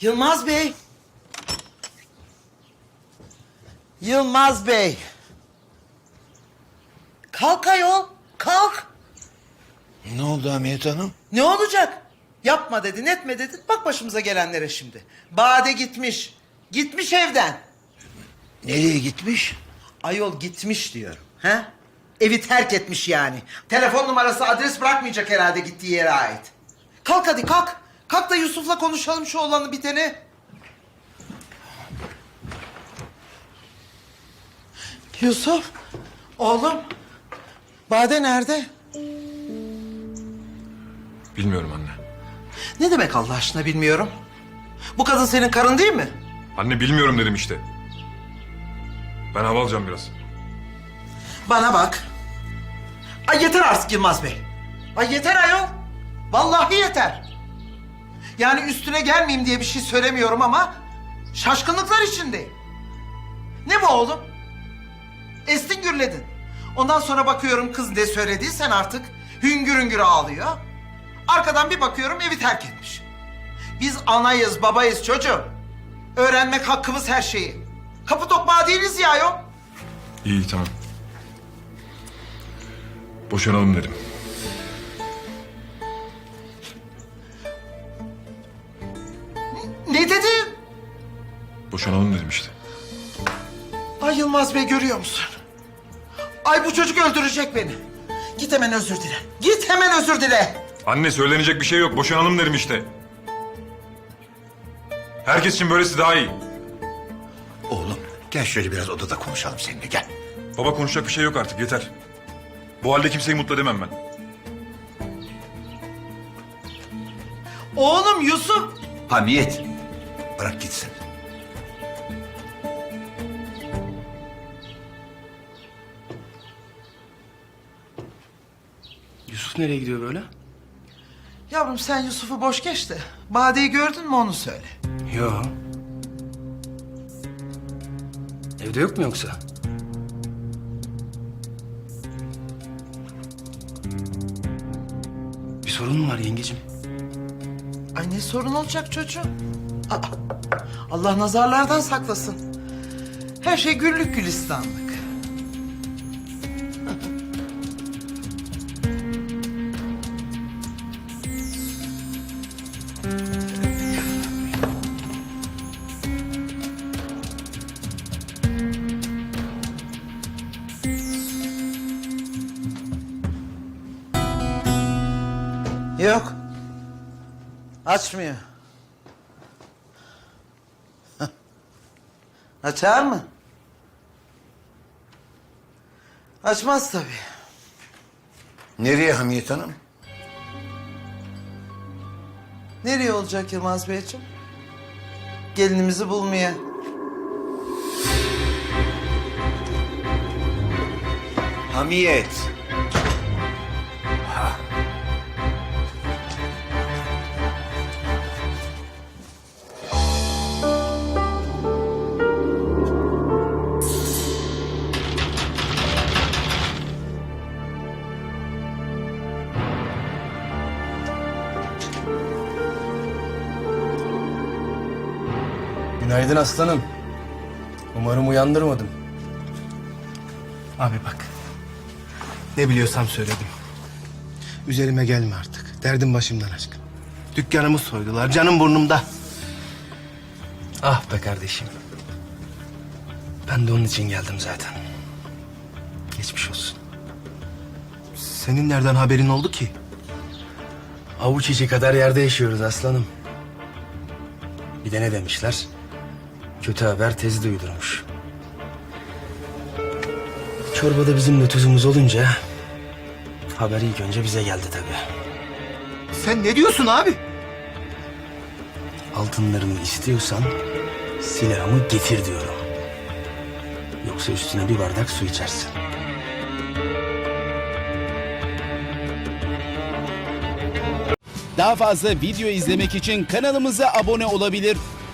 Yılmaz Bey. Yılmaz Bey. Kalk ayol. Kalk. Ne oldu Hamiyet Hanım? Ne olacak? Yapma dedin, etme dedin. Bak başımıza gelenlere şimdi. Bade gitmiş. Gitmiş evden. Nereye gitmiş? Ayol gitmiş diyorum. He? Evi terk etmiş yani. Telefon numarası, adres bırakmayacak herhalde gittiği yere ait. Kalk hadi kalk. Kalk da Yusuf'la konuşalım şu olanı biteni. Yusuf. Oğlum. Bade nerede? Bilmiyorum anne. Ne demek Allah aşkına bilmiyorum. Bu kadın senin karın değil mi? Anne bilmiyorum dedim işte. Ben hava alacağım biraz. Bana bak. Ay yeter artık Yılmaz Bey. Ay yeter ayol. Vallahi yeter. Yani üstüne gelmeyeyim diye bir şey söylemiyorum ama şaşkınlıklar içindeyim. Ne bu oğlum? Estin gürledin. Ondan sonra bakıyorum kız ne söylediysen artık hüngür hüngür ağlıyor. Arkadan bir bakıyorum evi terk etmiş. Biz anayız babayız çocuğum. Öğrenmek hakkımız her şeyi. Kapı tokmağı değiliz ya yok. İyi tamam. Boşanalım dedim. Boşanalım dedim işte. Ay Yılmaz Bey görüyor musun? Ay bu çocuk öldürecek beni. Git hemen özür dile. Git hemen özür dile. Anne söylenecek bir şey yok. Boşanalım dedim işte. Herkes için böylesi daha iyi. Oğlum gel şöyle biraz odada konuşalım seninle gel. Baba konuşacak bir şey yok artık yeter. Bu halde kimseyi mutlu edemem ben. Oğlum Yusuf. Hamiyet bırak gitsin. Yusuf nereye gidiyor böyle? Yavrum sen Yusuf'u boş geç de. Bade'yi gördün mü onu söyle. Yo. Evde yok mu yoksa? Bir sorun mu var yengecim? Ay ne sorun olacak çocuğum? Aa, Allah nazarlardan saklasın. Her şey güllük gülistanlık. Yok. Açmıyor. Açar mı? Açmaz tabii. Nereye Hamiyet Hanım? Nereye olacak Yılmaz Beyciğim? Gelinimizi bulmaya. Hamiyet. Günaydın aslanım. Umarım uyandırmadım. Abi bak. Ne biliyorsam söyledim. Üzerime gelme artık. Derdim başımdan aşkın. Dükkanımı soydular. Canım burnumda. Ah be kardeşim. Ben de onun için geldim zaten. Geçmiş olsun. Senin nereden haberin oldu ki? Avuç içi kadar yerde yaşıyoruz aslanım. Bir de ne demişler? Kötü haber tezi duydurmuş. Çorbada bizim de tuzumuz olunca... ...haber ilk önce bize geldi tabii. Sen ne diyorsun abi? Altınlarımı istiyorsan silahımı getir diyorum. Yoksa üstüne bir bardak su içersin. Daha fazla video izlemek için kanalımıza abone olabilir.